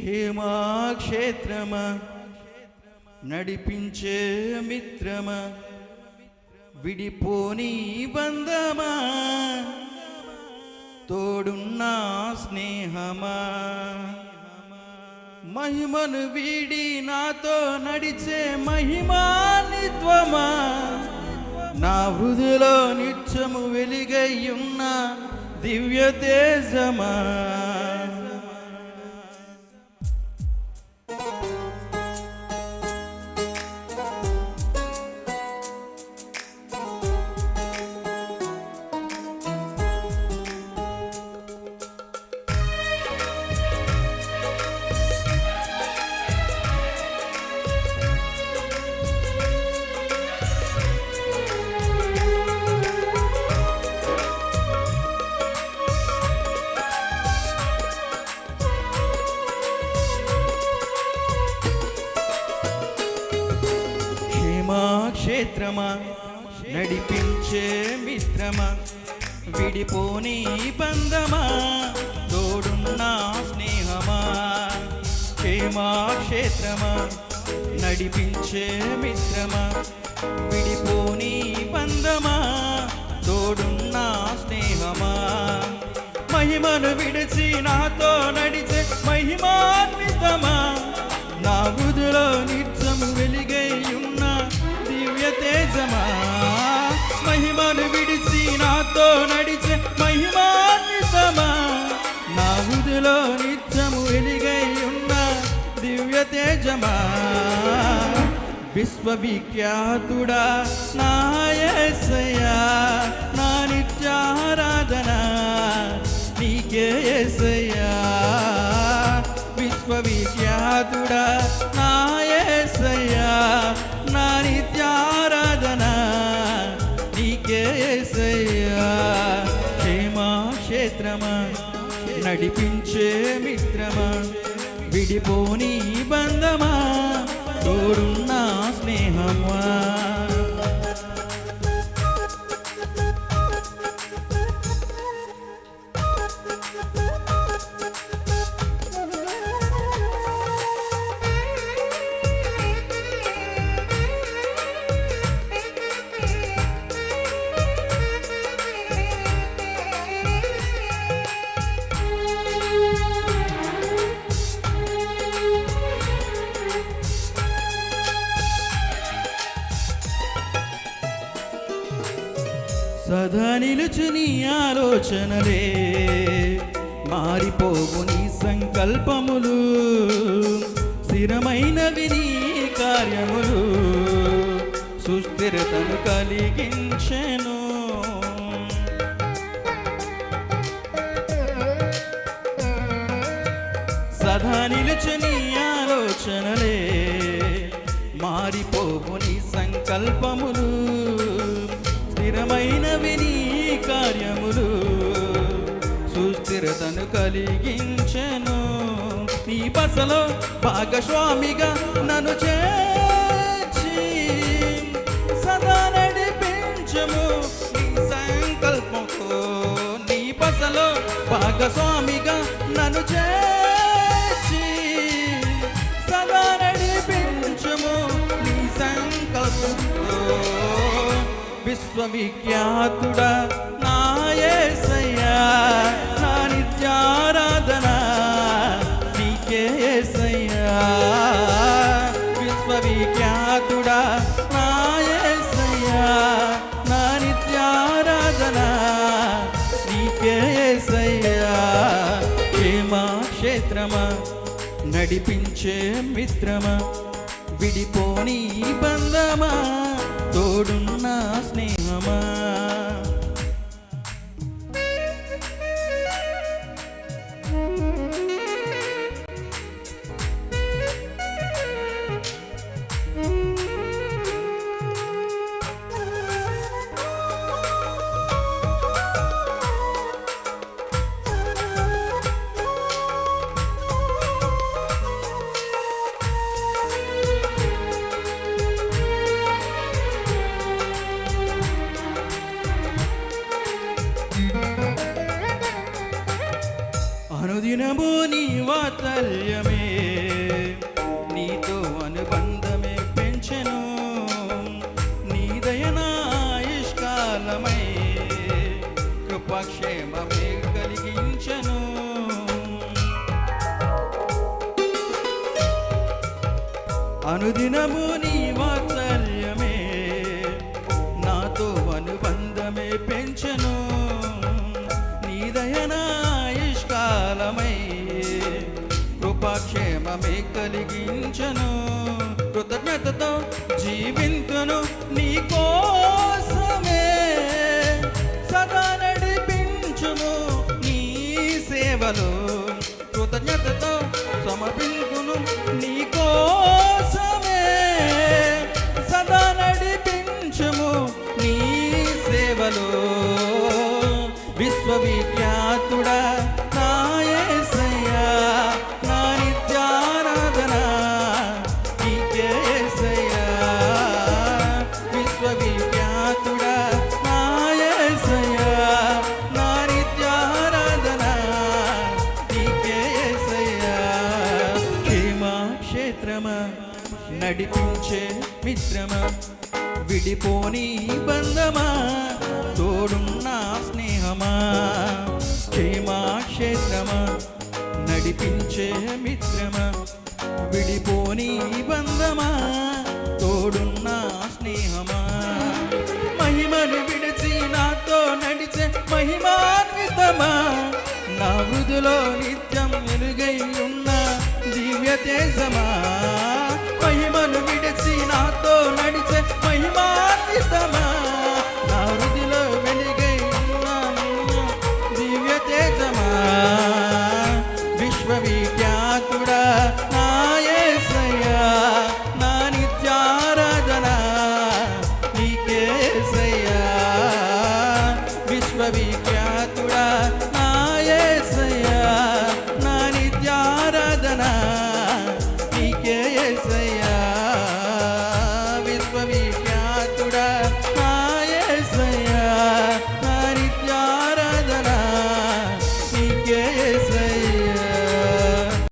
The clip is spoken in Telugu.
క్షేమాక్షేత్రమా నడిపించే మిత్రమా విడిపోని బంధమా తోడున్నా స్నేహమా. మహిమను వీడి నాతో నడిచే మహిమానిత్వమా నా హృదయలో నిత్యము వెలిగై ఉన్న దివ్య తేజమా. మిత్రమా? నడిపించే మిత్రమా? విడిపోని బంధమా? తోడున్నా స్నేహమా? క్షేమాక్షేత్రమా? నడిపించే మిత్రమా? విడిపోని బంధమా? తోడున్నా స్నేహమా? మహిమను విడిచి నాతో నడి తేజమా మహిమను విడిచి నాతో నడిచే మహిమాన్వితమా? నా బుధులో నిత్యము వెలిగై ఉన్న దివ్య తేజమా? విశ్వవిఖ్యాతుడా నాయసయ్యా నా నిత్యారాధన? నీకే ఎసయ్యా విశ్వవిఖ్యాతుడా నడిపించే మిత్రమా? విడిపోని బంధమా? తోడున్నా సదా నిలుచు నీ ఆలోచనలే మారిపోవు నీ సంకల్పములు. స్థిరమైనవి నీ కార్యములు. సుస్థిరతను కలిగించెను. సదా నిలుచు నీ ఆలోచనలే మారిపోవు నీ సంకల్పములు. స్థిరమైనవి నీ కార్యములు. సుస్థిరతను కలిగించెను. నీ బసలో భాగస్వామిగా నన్ను చేర్చి సదా నడిపించము. నీ సంకల్పంతో నీ బసలో భాగస్వామిగా నన్ను చేర్చి విశ్వవిఖ్యాతుడా నాయసయ్యా నా నిత్యారాధన. నీకే యేసయ్యా విశ్వవిఖ్యాతుడా నాయసయ్యా నా నిత్యారాధన. నీకే యేసయ్యా క్షేమా క్షేత్రమా నడిపించే మిత్రమా విడిపోని బంధమా. తోడున్న స్నేహమా? దినము నీ వాత్సల్యమే. నీతో అనుబంధమే పెంచెను. నీ దయనాయుష్కాలమై. కృపాక్షేమమే కలిగించను. అనుదినము నీ కృతజ్ఞతతో జీవింతును. మిత్రమా? విడిపోని బంధమా? తోడున్న స్నేహమా? క్షేమాక్షేత్రమా నడిపించే మిత్రమా? విడిపోని బంధమా? తోడున్న స్నేహమా? మహిమను విడిచి నాతో నడిచే మహిమాన్వితమా నా వృధులో నిత్యం వెలుగై ఉన్న దివ్య తేజమా?